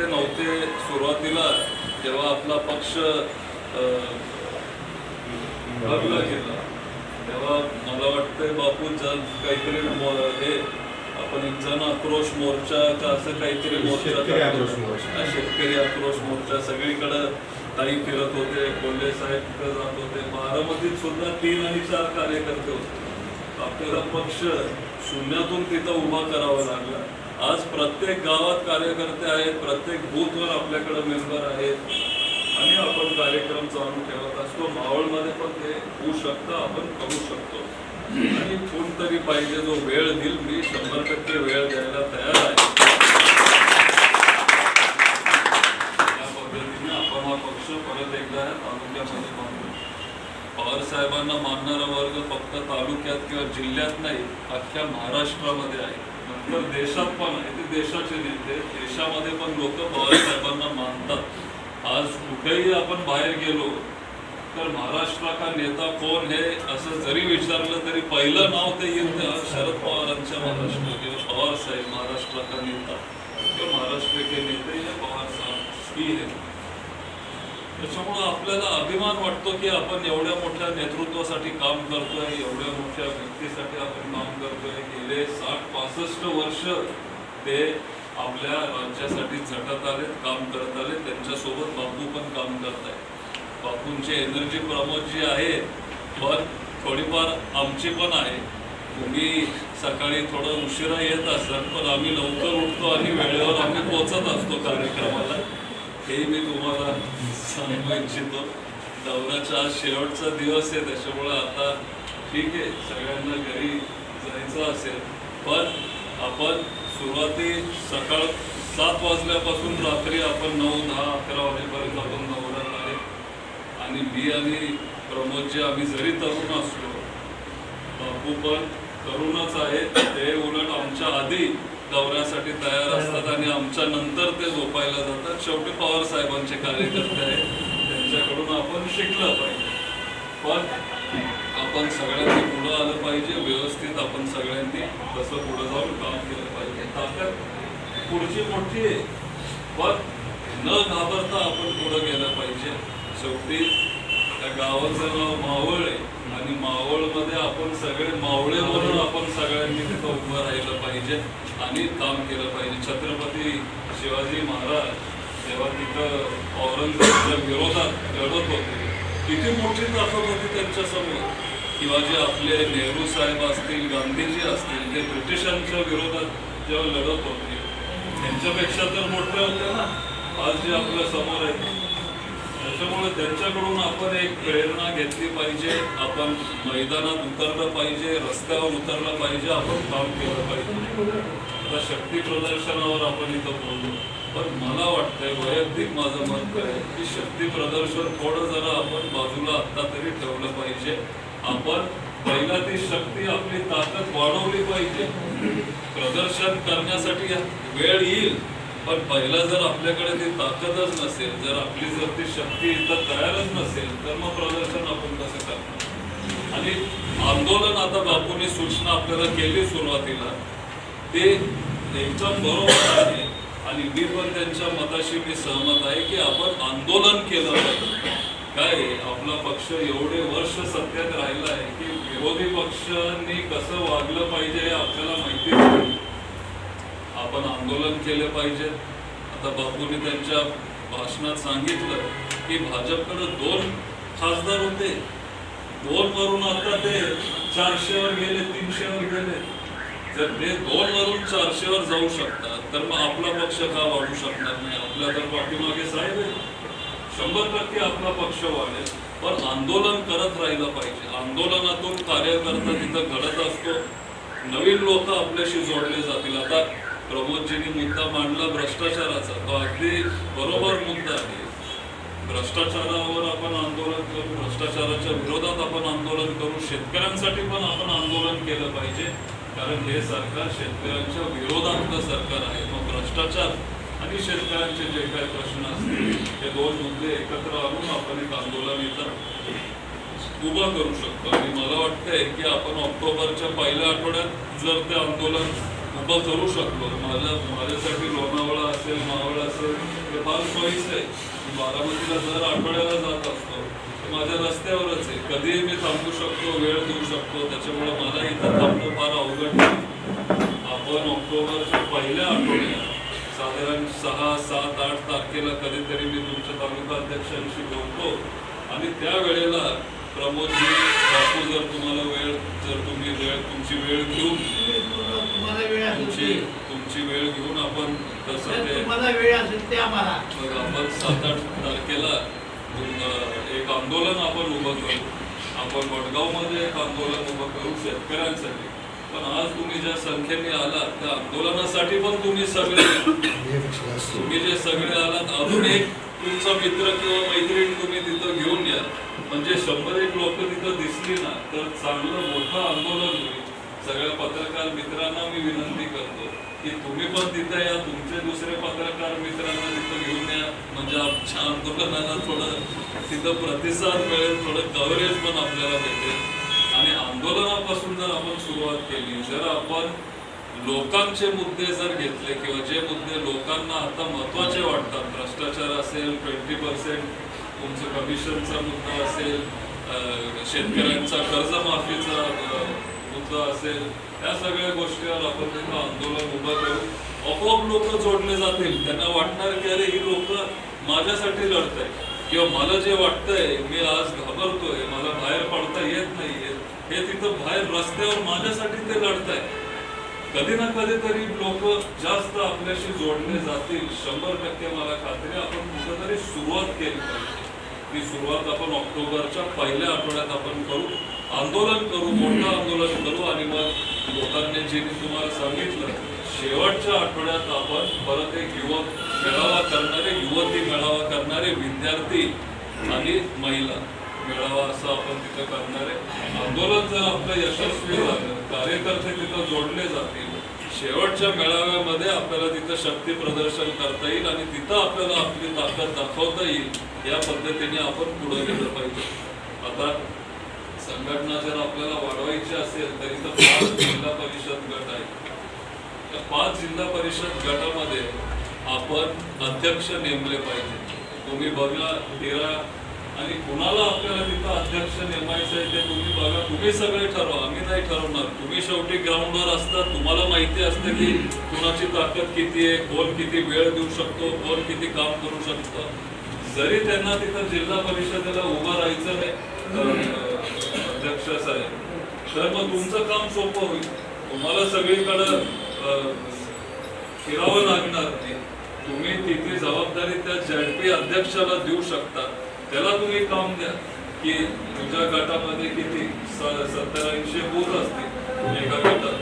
नेते नव्हते सुरुवातीला जेव्हा आपला पक्ष विभागला गेला तेव्हा मला वाटतंय बापू जन काहीतरी हे आपण एक जन आक्रोश मोर्चा का असं काहीतरी मोर्चा शेतकरी आक्रोश. मोर्चा. सगळीकडं ताई फिरत होते कोल्हे साहेब जात होते बारामतीत सुद्धा तीन आणि चार कार्यकर्ते होते आपल्याला पक्ष शून्यातून तिथं उभा करावा लागला आज प्रत्येक गावात कार्यकर्ते आहेत प्रत्येक बूथवर आपल्याकडे मेंबर आहेत. आणि आपण कार्यक्रम चालू ठेवत असतो. मावळमध्ये पण ते होऊ शकतं आपण करू शकतो. आणि कोणतरी पाहिजे जो वेळ देईल मी शंभर टक्के वेळ द्यायला तयार आहे. त्या पद्धतीने आपण हा पक्ष परत एकदा तालुक्यामध्ये बांधतो पवार साहेबांना मानणारा वर्ग फक्त तालुक्यात किंवा जिल्ह्यात नाही अख्ख्या महाराष्ट्रामध्ये आहे. नंतर देशात पण आहे ते देशाचे नेते देशामध्ये पण लोक पवार साहेबांना मानतात. आज कुठेही आपण बाहेर गेलो तर महाराष्ट्रा का नेता कोण हे असं जरी विचारलं तरी पहिलं नाव ते येत शरद पवारांच्या महाराष्ट्र किंवा पवार साहेब महाराष्ट्रा का नेता किंवा महाराष्ट्र के नेते या पवार साहेब ही आहे त्याच्यामुळं आपल्याला अभिमान वाटतो की आपण एवढ्या मोठ्या नेतृत्वासाठी काम करतोय एवढ्या मोठ्या व्यक्तीसाठी आपण काम करतोय. गेले साठ पासष्ट वर्ष ते आपल्या राज्यासाठी झटत आलेत काम करत आले त्यांच्यासोबत बापू पण काम करत आहे बापूंची एनर्जी प्रमोद जी आहे पण थोडीफार आमची पण आहे. तुम्ही सकाळी थोडं उशिरा येत असतात पण आम्ही लवकर उठतो आणि वेळेवर आम्ही पोचत असतो कार्यक्रमाला. हे मी तुम्हाला सांगू इच्छितो दौऱ्याचा आज शेवटचा दिवस आहे त्याच्यामुळं आता ठीक आहे सगळ्यांना घरी जायचं असेल. पण आपण सुरुवाती सकाळ सात वाजल्यापासून रात्री आपण नऊ दहा अकरा वाजेपर्यंत आपण दौऱ्यात आहे. आणि मी आणि प्रमोदजी आम्ही जरी तरुण असलो बापू पण तरुणच आहे. ते उलट आमच्या आधी दौऱ्यासाठी तयार असतात आणि आमच्या नंतर ते झोपायला जातात. शेवटी पवार साहेबांचे कार्यकर्ते आहेत. त्यांच्याकडून आपण शिकलं पाहिजे. पण आपण सगळ्यांनी पुढं आलं पाहिजे व्यवस्थित आपण सगळ्यांनी कसं पुढं जाऊन काम केलं पाहिजे. ताकद पुढची मोठी आहे. पण न घाबरता आपण पुढं गेलं पाहिजे. शेवटी त्या गावाचं नाव मावळ आहे. आणि मावळमध्ये आपण सगळे मावळे म्हणून आपण सगळ्यांनी तिथं उभं राहिलं पाहिजे. आणि काम केलं पाहिजे. छत्रपती शिवाजी महाराज जेव्हा तिथं औरंगजेबाच्या विरोधात लढत होते किती मोठी ताकद होती त्यांच्यासमोर. किंवा जे आपले नेहरू साहेब असतील गांधीजी असतील जे ब्रिटिशांच्या विरोधात जेव्हा लढत होते त्यांच्यापेक्षा तर मोठे होते ना. आज जे आपल्यासमोर आहेत त्याच्यामुळे त्यांच्याकडून आपण एक प्रेरणा घेतली पाहिजे. आपण मैदानात उतरलं पाहिजे रस्त्यावर उतरलं पाहिजे आपण काम केलं पाहिजे. आता शक्ती प्रदर्शनावर आपण इथं बोललो. पण मला वाटतंय वैयक्तिक माझं मत आहे की शक्ती प्रदर्शन थोडं जरा आपण बाजूला आत्ता तरी ठेवलं पाहिजे. आपण पहिला ती शक्ती आपली ताकद वाढवली पाहिजे. प्रदर्शन करण्यासाठी वेळ येईल. पण पहिला जर आपल्याकडे ती ताकदच नसेल जर आपली जर ती शक्ती इथं तयारच नसेल तर मग प्रदर्शन आपण कसं करणार? आणि आंदोलन आता बापूने सूचना आपल्याला केली सुरुवातीला ते एकदम बरोबर आहे. आणि मी पण त्यांच्या मताशी मी सहमत आहे की आपण आंदोलन केलं पाहिजे. काय आपला पक्ष एवढे वर्ष सत्यात राहिला आहे की विरोधी पक्षांनी कसं वागलं पाहिजे हे आपल्याला माहिती नाही. आपण आंदोलन केले पाहिजे. आता बापूंनी त्यांच्या भाषणात सांगितलं की भाजपकडे दोन खासदार होते. दोन वरून आता ते चारशेवर गेले तीनशेवर गेले. जर ते दोन वरून चारशेवर जाऊ शकतात तर मग आपला पक्ष का वाढू शकणार नाही? आपल्या तर पाठीमागे साहेब शंभर टक्के आपला पक्ष वाढेल. पण आंदोलन करत राहिलं पाहिजे. आंदोलनातून कार्यकर्ता तिथं घडत असतो. नवीन लोक आपल्याशी जोडले जातील. आता प्रमोदजींनी मुद्दा मांडला भ्रष्टाचाराचा. तो अगदी बरोबर मुद्दा आहे. भ्रष्टाचारावर आपण आंदोलन करू भ्रष्टाचाराच्या विरोधात आपण आंदोलन करू शेतकऱ्यांसाठी पण आपण आंदोलन केलं पाहिजे. कारण हे सरकार शेतकऱ्यांच्या विरोधातलं सरकार आहे. मग भ्रष्टाचार आणि शेतकऱ्यांचे जे काही प्रश्न असतील हे दोन मुद्दे एकत्र आणून आपण एक आंदोलन इथं उभं करू शकतो. आणि मला वाटतंय की आपण ऑक्टोबरच्या पहिल्या आठवड्यात जर ते आंदोलन उभं करू शकलो. माझ्या माझ्यासाठी लोणावळा असेल मावळा असेल हे फार सोयीचं आहे. बारामतीला दर आठवड्याला जात असतो. ते माझ्या रस्त्यावरच आहे. कधीही मी थांबू शकतो वेळ देऊ शकतो. त्याच्यामुळे मला इथं थांबणं फार अवघड नाही आपण ऑक्टोबरच्या पहिल्या आठवड्यात साधारण सहा सात आठ तारखेला कधीतरी मी तुमच्या तालुका अध्यक्षांशी बोलतो. आणि त्यावेळेला प्रमोदजी बापू जर तुम्हाला वेळ जर तुम्ही वेळ तुमची वेळ घेऊन तुम्हाला वेळ असेल तुमची तुमची वेळ घेऊन आपण तसं जर ते तुम्हाला वेळ असेल ते आम्हाला. मग आपण सात आठ तारखेला तुम- एक आंदोलन आपण उभं करू. आपण वडगावमध्ये एक आंदोलन उभं करू शेतकऱ्यांसाठी. पण आज तुम्ही ज्या संख्येने आलात त्या आंदोलनासाठी पण तुम्ही सगळे तुम्ही जे सगळे आलात अजून एक तुमचा मित्र किंवा मैत्रीण तुम्ही तिथं घेऊन या. म्हणजे शंभर एक लोक तिथं दिसली ना तर चांगलं मोठं आंदोलन होईल. सगळ्या पत्रकार मित्रांना मी विनंती करतो की तुम्ही पण तिथे या तुमचे दुसरे पत्रकार मित्रांना तिथं घेऊन या. म्हणजे आमच्या आंदोलनाला थोडं तिथं प्रतिसाद मिळेल थोडं कव्हरेज पण आपल्याला भेटेल. आणि आंदोलनापासून जर आपण सुरुवात केली जर आपण लोकांचे मुद्दे जर घेतले किंवा जे मुद्दे लोकांना आता महत्त्वाचे वाटतात भ्रष्टाचार असेल ट्वेंटी पर्सेंट तुमचं कमिशनचा मुद्दा असेल शेतकऱ्यांचा कर्जमाफीचा मुद्दा असेल या सगळ्या गोष्टीवर आपण त्यांना आंदोलन उभं करू. आपोआप लोक जोडले जातील. त्यांना वाटणार की अरे ही लोक माझ्यासाठी लढत आहे किंवा मला जे वाटतंय मी आज घाबरतोय मला बाहेर पडता येत नाहीये. हे तिथं बाहेर रस्त्यावर माझ्यासाठी ते लढत आहे कधी ना कधीतरी लोक जास्त आपल्याशी जोडले जातील. शंभर टक्के मला खात्री आपण कुठेतरी सुरुवात केली पाहिजे. ती सुरुवात आपण ऑक्टोबरच्या पहिल्या आठवड्यात आपण करू. आंदोलन करू मोठं आंदोलन करू आणि मग लोकांनी जे मी तुम्हाला सांगितलं शेवटच्या आठवड्यात आपण परत एक युवक मेळावा करणारे युवती मेळावा करणारे विद्यार्थी आणि महिला. मेळावा असं आपण तिथं करणार आहे. आंदोलन जर आपलं यशस्वी झालं कार्यकर्ते तिथं जोडले जातील. शेवटच्या मेळाव्यामध्ये आपल्याला तिथं शक्ती प्रदर्शन करता येईल आणि तिथं आपल्याला आपली ताकद दाखवता येईल या पद्धतीने आपण पुढे गेलं पाहिजे. आता संघटना जर आपल्याला वाढवायची असेल तर इथं पाच जिल्हा परिषद गट आहे. त्या पाच जिल्हा परिषद गटामध्ये आपण अध्यक्ष नेमले पाहिजे. तुम्ही बघा तेरा आणि कुणाला आपल्याला तिथं अध्यक्ष नेमायचं आहे ते तुम्ही बघा. तुम्ही सगळे ठरवा. आम्ही नाही ठरवणार. तुम्ही शेवटी ग्राउंडवर असता. तुम्हाला माहिती असतं की कुणाची ताकद किती आहे कोण किती वेळ देऊ शकतो कोण किती काम करू शकतो. जरी त्यांना तिथं जिल्हा परिषदेला उभं राहायचं नाही अध्यक्ष साहेब तर मग तुमचं काम सोपं होईल. तुम्हाला सगळीकडं फिरावं लागणार नाही. तुम्ही तिथली जबाबदारी त्या झेडपी अध्यक्षाला देऊ शकता. त्याला तुम्ही काम द्या की तुझ्या गटामध्ये किती सत्तर ऐंशी बूथ असतील एका गटात.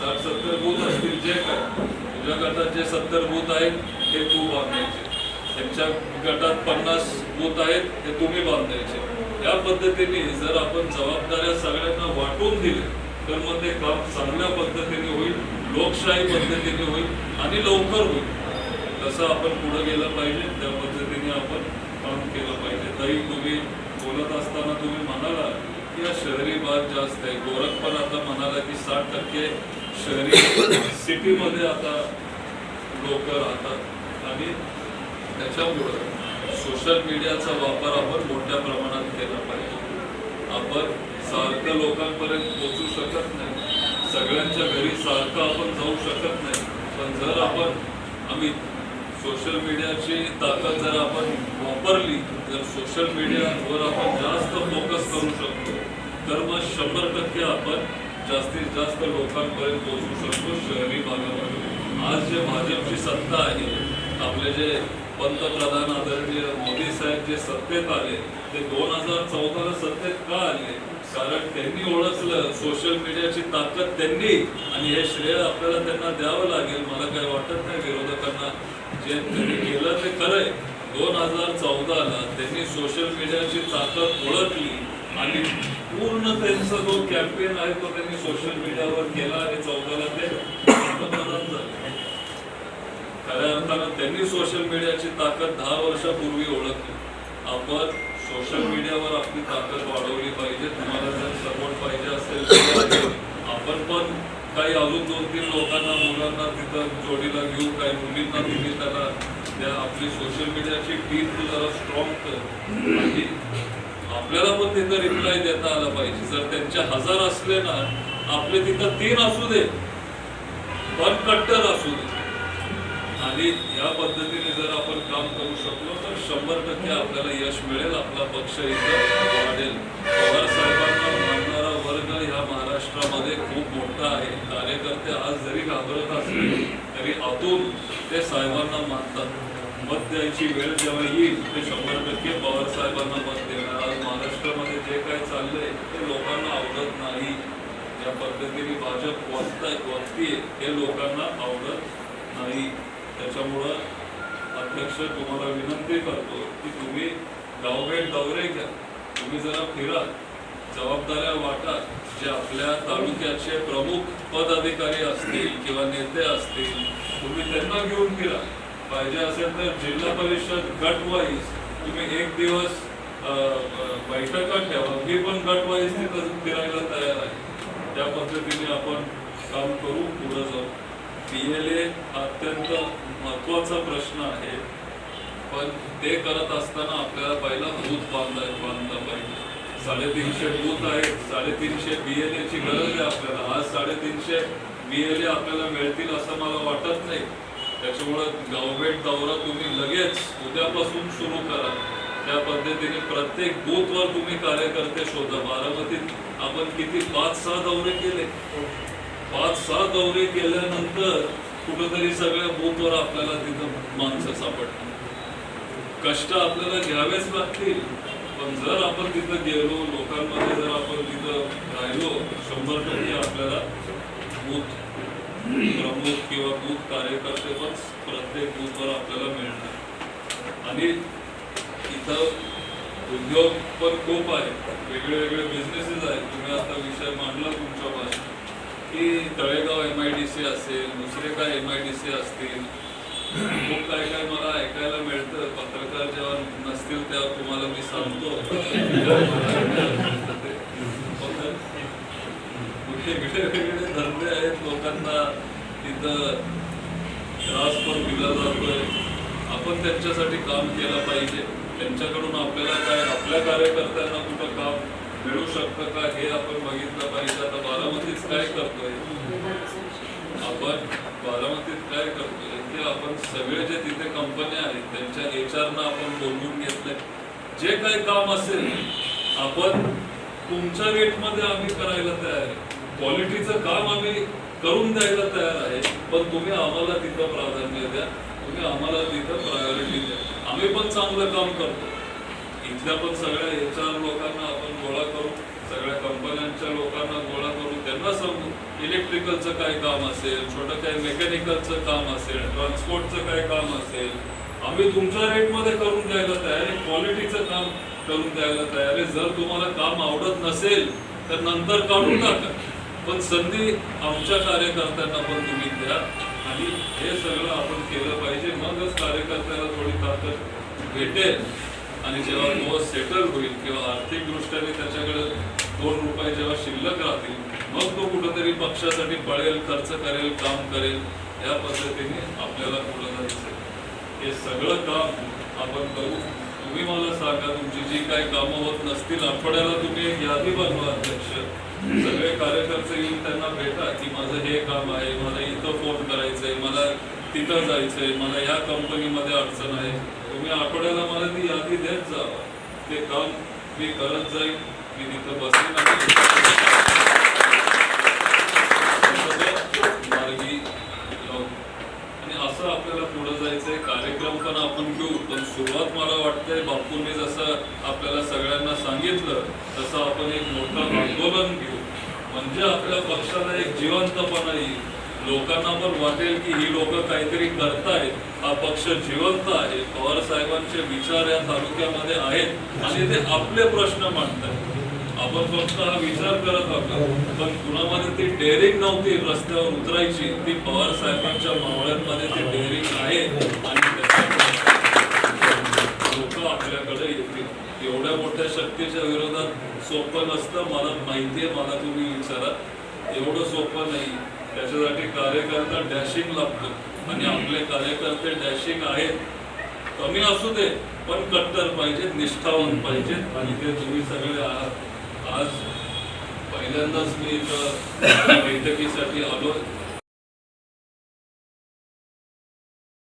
साठ सत्तर बूथ असतील जे काय तुझ्या गटात जे सत्तर बूथ आहेत ते तू बांधायचे. त्यांच्या गटात पन्नास बूथ आहेत ते तुम्ही बांधायचे. या पद्धतीने जर आपण जबाबदाऱ्या सगळ्यांना वाटून दिले तर मग ते काम चांगल्या पद्धतीने होईल लोकशाही पद्धतीने होईल आणि लवकर होईल. तसं आपण पुढे गेलं पाहिजे त्या पद्धतीने आपण काम केलं पाहिजे. तरी तुम्ही बोलत असताना तुम्ही म्हणाला की या शहरी भाग जास्त आहे. गोरख पण आता म्हणाला की साठ टक्के शहरी सिटीमध्ये आता लोक राहतात. आणि त्याच्यामुळं सोशल मीडियाचा वापर आपण मोठ्या प्रमाणात केला पाहिजे. आपण सारखं लोकांपर्यंत पोहोचू शकत नाही. सगळ्यांच्या घरी सारखं आपण जाऊ शकत नाही. पण जर आपण आम्ही सोशल मीडियाची ताकद जर आपण वापरली जर सोशल मीडियावर आपण जास्त फोकस करू शकतो तर मग शंभर टक्के आपण जास्तीत जास्त लोकांपर्यंत पोहोचू शकतो शहरी भागामध्ये. आज जे भाजपची सत्ता आहे आपले जे पंतप्रधान आदरणीय मोदी साहेब जे सत्तेत आले ते दोन हजार चौदाला सत्तेत का आले? कारण त्यांनी ओळखलं सोशल मीडियाची ताकद त्यांनी आणि हे श्रेय आपल्याला त्यांना द्यावं लागेल. मला काही वाटत नाही विरोधकांना जे त्यांनी केलं ते खरंय. दोन हजार चौदाला त्यांनी सोशल मीडियाची ताकद ओळखली आणि पूर्ण त्यांचा जो कॅम्पेन आहे तो त्यांनी सोशल मीडियावर केला आणि चौदाला ते पंतप्रधान झाले. खऱ्या अर्थानं त्यांनी सोशल मीडियाची ताकद दहा वर्षापूर्वी ओळखली. आपण सोशल मीडियावर आपली ताकद वाढवली पाहिजे. तुम्हाला जर सपोर्ट पाहिजे असेल आपण पण काही अजून दोन तीन लोकांना मुलांना तिथं जोडीला घेऊ काही मुलींना तिथे त्याला त्या आपली सोशल मीडियाची टीम तू जरा स्ट्रॉंग कर. आणि आपल्याला पण तिथं रिप्लाय देता आला पाहिजे. जर त्यांचे हजार असले ना आपले तिथं तीन असू दे पण कट्टर असू दे. आणि या पद्धतीने जर आपण काम करू शकलो तर शंभर टक्के आपल्याला यश मिळेल. आपला पक्ष इथं वाढेल. पवार साहेबांना मानणारा वर्ग ह्या महाराष्ट्रामध्ये खूप मोठा आहे. कार्यकर्ते आज जरी घाबरत असले तरी आतून ते साहेबांना मानतात. मत द्यायची वेळ जेव्हा येईल ते शंभर टक्के पवार साहेबांना मत देणार. आज महाराष्ट्रामध्ये जे काय चाललंय ते लोकांना आवडत नाही. ज्या पद्धतीने भाजप वाचताय वाचतीये हे लोकांना आवडत नाही. त्याच्यामुळं अध्यक्ष तुम्हाला विनंती करतो की तुम्ही गावभेट दौरे घ्या. तुम्ही जरा फिरा. जबाबदाऱ्या वाटा. जे आपल्या तालुक्याचे प्रमुख पदाधिकारी असतील किंवा नेते असतील तुम्ही त्यांना घेऊन फिरा. पाहिजे असेल तर जिल्हा परिषद गट वाईज तुम्ही एक दिवस बैठका ठेवा. मी पण गट वाईज तिथं फिरायला तयार आहे. त्या पद्धतीने आपण काम करू पुढे जाऊ पीएलए अत्यंत महत्त्वाचा प्रश्न आहे. पण ते करत असताना आपल्याला पहिला दूध बांधला बांधला पाहिजे. साडेतीनशे बूथ आहेत. साडेतीनशे बीएलए ची गरज आहे आपल्याला. आज साडेतीनशे बीएलए आपल्याला मिळतील असं मला वाटत नाही. त्याच्यामुळं गव्हर्मेंट दौरा तुम्ही लगेच उद्यापासून सुरू करा. त्या पद्धतीने प्रत्येक बूथवर तुम्ही कार्यकर्ते शोधा. बारामतीत आपण किती पाच सहा दौरे केले? पाच सहा दौरे केल्यानंतर कुठंतरी सगळ्या बूथवर आपल्याला तिथं माणसं सापडतात कष्ट आपल्याला घ्यावेच लागतील. पण जर आपण तिथं गेलो लोकांमध्ये जर आपण तिथं राहिलो शंभर टक्के आपल्याला बूथ प्रमुख किंवा बूथ कार्यकर्ते पण प्रत्येक बूथवर आपल्याला मिळणार. आणि इथं उद्योग पण खूप आहे. वेगळे वेगळे बिझनेसेस आहेत. तुम्ही आता विषय मांडला तुमच्या भाषेत की Talegaon M I D C असेल दुसरे काय एम आय डी सी असतील खूप काय काय मला ऐकायला मिळतं. पत्रकार जेव्हा नसतील तेव्हा तुम्हाला मी सांगतो. वेगळे वेगळे धंदे आहेत लोकांना. तिथं त्रास पण दिला जातोय. आपण त्यांच्यासाठी काम केलं पाहिजे. त्यांच्याकडून आपल्याला काय आपल्या कार्यकर्त्यांना कुठं काम मिळू शकतं का हे आपण बघितलं पाहिजे. आता बारामतीत काय करतोय? आपण बारामतीत काय करतोय? की आपण सगळे जे तिथे कंपन्या आहेत त्यांच्या एच ना आपण बोलवून घेतलंय जे काही काम असेल आपण तुमच्या रेटमध्ये आम्ही करायला तयार आहे. क्वालिटीचं काम आम्ही करून द्यायला तयार आहे पण तुम्ही आम्हाला तिथं प्राधान्य द्या तुम्ही आम्हाला तिथं प्रायोरिटी द्या. आम्ही पण चांगलं काम करतो. इथल्या पण सगळ्या एच आर लोकांना आपण गोळा करू सगळ्या कंपन्यांच्या लोकांना गोळा करू त्यांना सांगू. इलेक्ट्रिकलचं काय काम असेल छोटं काही मेकॅनिकलचं काम असेल ट्रान्सपोर्टचं काय काम असेल आम्ही तुमच्या रेटमध्ये करून द्यायला तयार आहे क्वालिटीचं काम करून द्यायला तयार आहे. जर तुम्हाला काम आवडत नसेल तर नंतर काढून टाका. पण संधी आमच्या कार्यकर्त्यांना पण तुम्ही द्या. आणि हे सगळं आपण केलं पाहिजे. मगच कार्यकर्त्याला थोडी ताकद भेटेल. आणि जेव्हा तो सेटल होईल किंवा आर्थिक दृष्ट्याने त्याच्याकडे दोन रुपये जेव्हा शिल्लक राहतील मग तो कुठंतरी पक्षासाठी पळेल खर्च करेल काम करेल या पद्धतीने आपल्याला पुढे जायचं हे सगळं काम आपण करू तुम्ही मला सांगा तुमची जी काही कामं होत नसतील आठवड्याला तुम्ही एक यादी बनवा अध्यक्ष. सगळे कार्यकर्ते येऊन त्यांना भेटा की माझं हे काम आहे मला इथं फोन करायचंय मला तिथं जायचंय मला या कंपनीमध्ये अडचण आहे. तुम्ही आठवड्याला मला ती यादी देत जावा ते काम मी करत जाईन. मी तिथं बसेन आणि मार्गी लावू. आणि असं आपल्याला पुढे जायचंय कार्यक्रम आपण घेऊ. पण सुरुवात मला वाटतंय बापूंनी जसं आपल्याला सगळ्यांना सांगितलं तसं आपण एक मोठं आंदोलन घेऊ. म्हणजे आपल्या पक्षाला एक जिवंतपणा येईल. लोकांना पण वाटेल की ही लोक काहीतरी करतायत. हा पक्ष जिवंत आहे. पवार साहेबांचे विचार या तालुक्यामध्ये आहेत आणि ते आपले प्रश्न मांडतात आपण फक्त हा विचार करत होतो पण कुणामध्ये ती डेअरिंग नव्हती रस्त्यावर उतरायची. ती पवार साहेबांच्या मावळ्यांमध्ये ती डेअरिंग आहे. आणि लोक आपल्याकडे येतील एवढ्या मोठ्या शक्तीच्या विरोधात सोपं नसतं. मला माहितीये मला तुम्ही विचारा. एवढं सोपं नाही. त्याच्यासाठी कार्यकर्ता डॅशिंग लागतो. आणि आपले कार्यकर्ते डॅशिंग आहेत. कमी असू दे पण कट्टर पाहिजेत निष्ठावान पाहिजेत. आणि ते तुम्ही सगळे आहात. आज पहिल्यांदाच मी इथं बैठकीसाठी आलो.